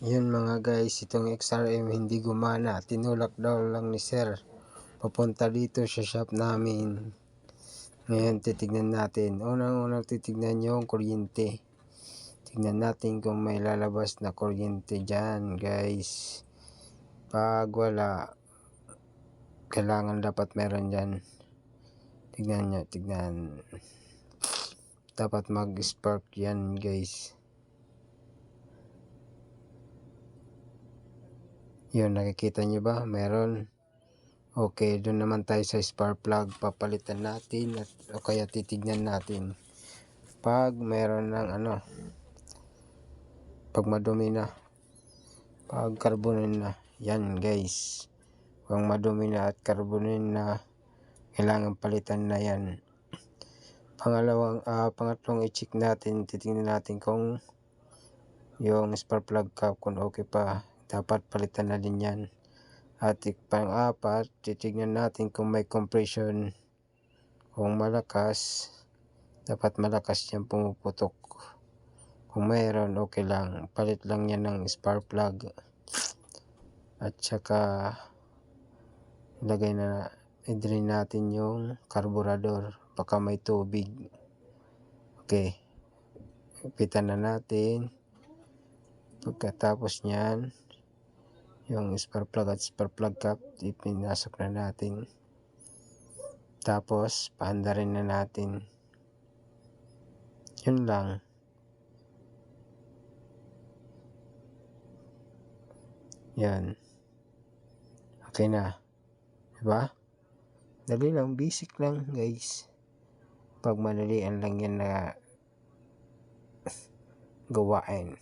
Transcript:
Yun mga guys, itong XRM hindi gumana. Tinulak daw lang ni sir. Papunta dito sa shop namin. Ngayon titignan natin. Unang-unang titignan yung kuryente. Tignan natin kung may lalabas na kuryente dyan guys. Pag wala, kailangan dapat meron dyan. Tignan nyo, tignan. Dapat mag-spark yan guys. Yun, nakikita nyo ba? Meron. Okay, doon naman tayo sa spark plug. Papalitan natin at o kaya titignan natin. Pag meron ng ano, pag madumi na, pag carbonin na, yan guys. Pag madumi na at carbonin na, kailangan palitan na yan. Pangalawang, ah, pangatlong i-check natin, titingnan natin kung yung spark plug cap kung okay pa dapat palitan na din yan. At pang-apat titignan natin kung may compression. Kung malakas dapat malakas yan pumuputok. Kung mayroon okay lang. Palit lang yan ng spark plug. At saka ilagay na i-drain natin yung carburetor baka may tubig. Okay. Ipitan na natin. Pagkatapos nyan yung spark plug at spark plug cap ipinasok na natin. Tapos paanda rin na natin. Yun lang. Yan. Okay na. Diba? Dali lang. Basic lang guys. Pag madalian lang yan na gawain